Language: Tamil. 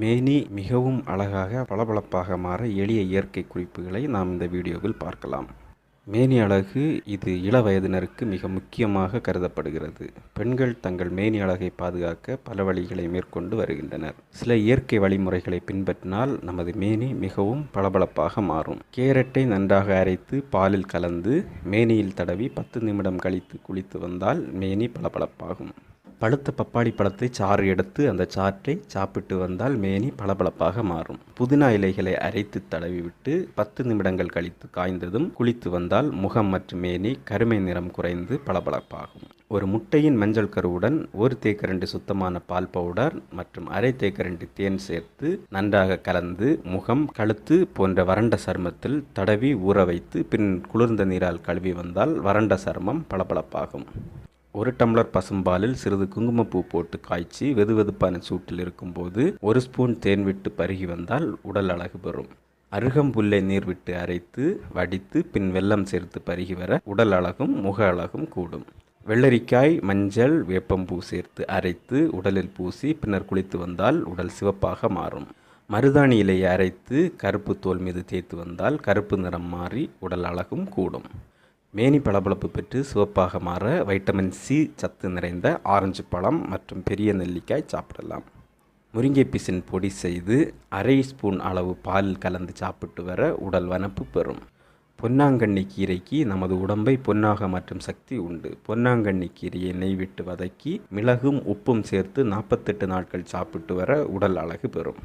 மேனி மிகவும் அழகாக பளபளப்பாக மாற எளிய இயற்கை குறிப்புகளை நாம் இந்த வீடியோவில் பார்க்கலாம். மேனி அழகு இது இள வயதினருக்கு மிக முக்கியமாக கருதப்படுகிறது. பெண்கள் தங்கள் மேனி அழகை பாதுகாக்க பல வழிகளை மேற்கொண்டு வருகின்றனர். சில இயற்கை வழிமுறைகளை பின்பற்றினால் நமது மேனி மிகவும் பளபளப்பாக மாறும். கேரட்டை நன்றாக அரைத்து பாலில் கலந்து மேனியில் தடவி பத்து நிமிடம் கழித்து குளித்து வந்தால் மேனி பளபளப்பாகும். பழுத்த பப்பாளி பழத்தை சாறு எடுத்து அந்த சாற்றை சாப்பிட்டு வந்தால் மேனி பளபளப்பாக மாறும். புதினா இலைகளை அரைத்து தடவி விட்டு பத்து நிமிடங்கள் கழித்து காய்ந்ததும் குளித்து வந்தால் முகம் மற்றும் மேனி கருமை நிறம் குறைந்து பளபளப்பாகும். ஒரு முட்டையின் மஞ்சள் கருவுடன் ஒரு தேக்கரண்டு சுத்தமான பால் பவுடர் மற்றும் அரை தேக்கரண்டு தேன் சேர்த்து நன்றாக கலந்து முகம் கழுத்து போன்ற வறண்ட சருமத்தில் தடவி ஊற வைத்து பின் குளிர்ந்த நீரால் கழுவி வந்தால் வறண்ட சருமம் பளபளப்பாகும். ஒரு டம்ளர் பசும்பாலில் சிறிது குங்குமப்பூ போட்டு காய்ச்சி வெதுவெதுப்பான சூட்டில் இருக்கும்போது ஒரு ஸ்பூன் தேன் விட்டு பருகி வந்தால் உடல் அழகு பெறும். அருகம்புல்லை நீர் விட்டு அரைத்து வடித்து பின் வெல்லம் சேர்த்து பருகி வர உடல் அழகும் முக அழகும் கூடும். வெள்ளரிக்காய் மஞ்சள் வேப்பம்பூ சேர்த்து அரைத்து உடலில் பூசி பின்னர் குளித்து வந்தால் உடல் சிவப்பாக மாறும். மருதாணி இலையை அரைத்து கருப்பு தோல் மீது தேய்த்து வந்தால் கருப்பு நிறம் மாறி உடல் அழகும் கூடும். மேனி பளபளப்பு பெற்று சிவப்பாக மாற வைட்டமின் சி சத்து நிறைந்த ஆரஞ்சு பழம் மற்றும் பெரிய நெல்லிக்காய் சாப்பிடலாம். முருங்கை பிசின் பொடி செய்து அரை ஸ்பூன் அளவு பால் கலந்து சாப்பிட்டு வர உடல் வனப்பு பெறும். பொன்னாங்கண்ணி கீரைக்கு நமது உடம்பை பொன்னாக மாற்றும் சக்தி உண்டு. பொன்னாங்கண்ணி கீரையை நெய் விட்டு வதக்கி மிளகும் உப்பும் சேர்த்து நாற்பத்தெட்டு நாட்கள் சாப்பிட்டு வர உடல் அழகு பெறும்.